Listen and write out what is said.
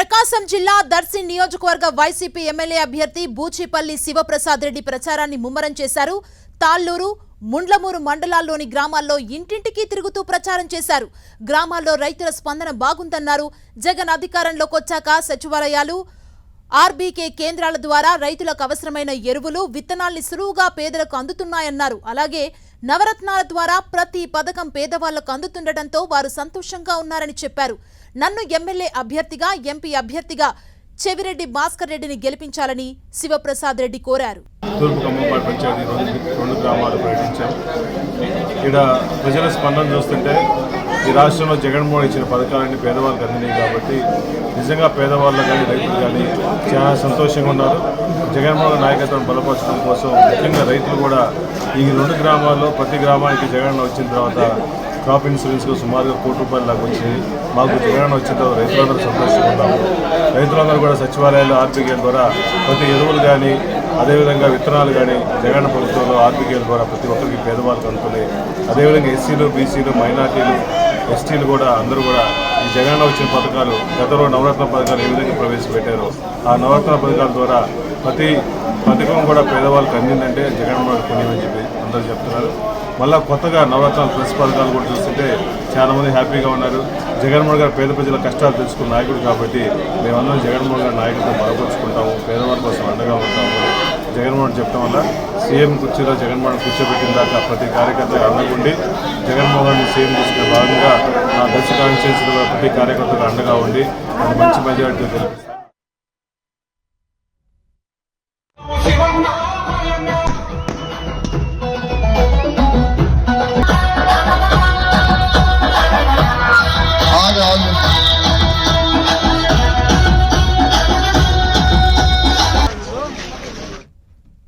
ప్రకాశం జిల్లా దర్శి నియోజకవర్గ YCP MLA అభ్యర్థి బూచిపల్లి శివప్రసాద్ రెడ్డి ప్రచారాన్ని ముమ్మరం చేశారు. తాళ్ళూరు ముండ్లమూరు మండలాల్లోని గ్రామాల్లో ఇంటింటికి తిరుగుతూ ప్రచారం చేశారు. గ్రామాల్లో రైతుల స్పందన బాగుందన్నారు. జగన్ అధికారంలోకి వచ్చాక సచివాలయాలు ఆర్బీకే కేంద్రాల ద్వారా రైతులకు అవసరమైన ఎరువులు విత్తనాల్ని సులువుగా పేదలకు అందుతున్నాయన్నారు. అలాగే నవరత్నాల ద్వారా ప్రతి పథకం పేదవాళ్ళకు అందుతుండటంతో వారు సంతోషంగా ఉన్నారని చెప్పారు. నన్ను ఎమ్మెల్యే అభ్యర్థిగా ఎంపీ అభ్యర్థిగా చెవిరెడ్డి భాస్కర్ రెడ్డిని గెలిపించాలని శివప్రసాద్ రెడ్డి కోరారు. తూర్పు పంచాయతీ రెండు గ్రామాలు పర్యటించాం. ఇక్కడ ప్రజల స్పందన చూస్తుంటే ఈ రాష్ట్రంలో జగన్మోహన్ ఇచ్చిన పథకాలన్నీ పేదవాళ్ళకి అందినాయి కాబట్టి నిజంగా పేదవాళ్ళు కానీ రైతులు కానీ చాలా సంతోషంగా ఉన్నారు. జగన్మోహన్ నాయకత్వం బలపరచడం కోసం ముఖ్యంగా రైతులు కూడా ఈ రెండు గ్రామాల్లో ప్రతి గ్రామానికి జగన్ వచ్చిన తర్వాత క్రాప్ ఇన్సూరెన్స్కు సుమారుగా కోటి రూపాయల దాకా వచ్చింది మాకు జగన్ వచ్చిన తర్వాత రైతులందరూ సంతోషంగా ఉన్నాము రైతులందరూ కూడా సచివాలయాలు ఆర్బీకేల ద్వారా ప్రతి ఎరువులు కానీ అదేవిధంగా విత్తనాలు కానీ జగన్ ప్రభుత్వంలో ఆర్బీకేల ద్వారా ప్రతి ఒక్కరికి పేదవాళ్ళు అందుతున్నాయి. అదేవిధంగా ఎస్సీలు బీసీలు మైనార్టీలు ఎస్టీలు కూడా అందరూ కూడా ఈ జగన్ వచ్చిన పథకాలు గతంలో నవరత్న పథకాలు ఏ విధంగా ప్రవేశపెట్టారో ఆ నవరత్న పథకాల ద్వారా ప్రతి పథకం కూడా పేదవాళ్ళకి అందిందంటే జగన్మోహన్ పుణ్యమని చెప్పి అందరూ చెప్తున్నారు. మళ్ళీ కొత్తగా నవరత్నాలు ప్లస్ పథకాలు కూడా చూస్తుంటే చాలామంది హ్యాపీగా ఉన్నారు. జగన్మోహన్ గారు పేద ప్రజల కష్టాలు తెలుసుకున్న నాయకుడు కాబట్టి మేమందరం జగన్మోహన్ గారి నాయకుడితో బలపరుచుకుంటాము పేదవాళ్ళ కోసం అండగా ఉంటాము. జగన్మోహన్ చెప్పడం వల్ల సీఎం కుర్చీలో జగన్మోహన్ కూర్చోబెట్టిన దాకా ప్రతి కార్యకర్త అండగుండి జగన్మోహన్ సీఎం తీసుకునే భాగంగా నా దశ కాన్స్టిట్యూన్సీలో ప్రతి కార్యకర్తలు అండగా ఉండి మంచి మెజారిటీ తెలిపిస్తాను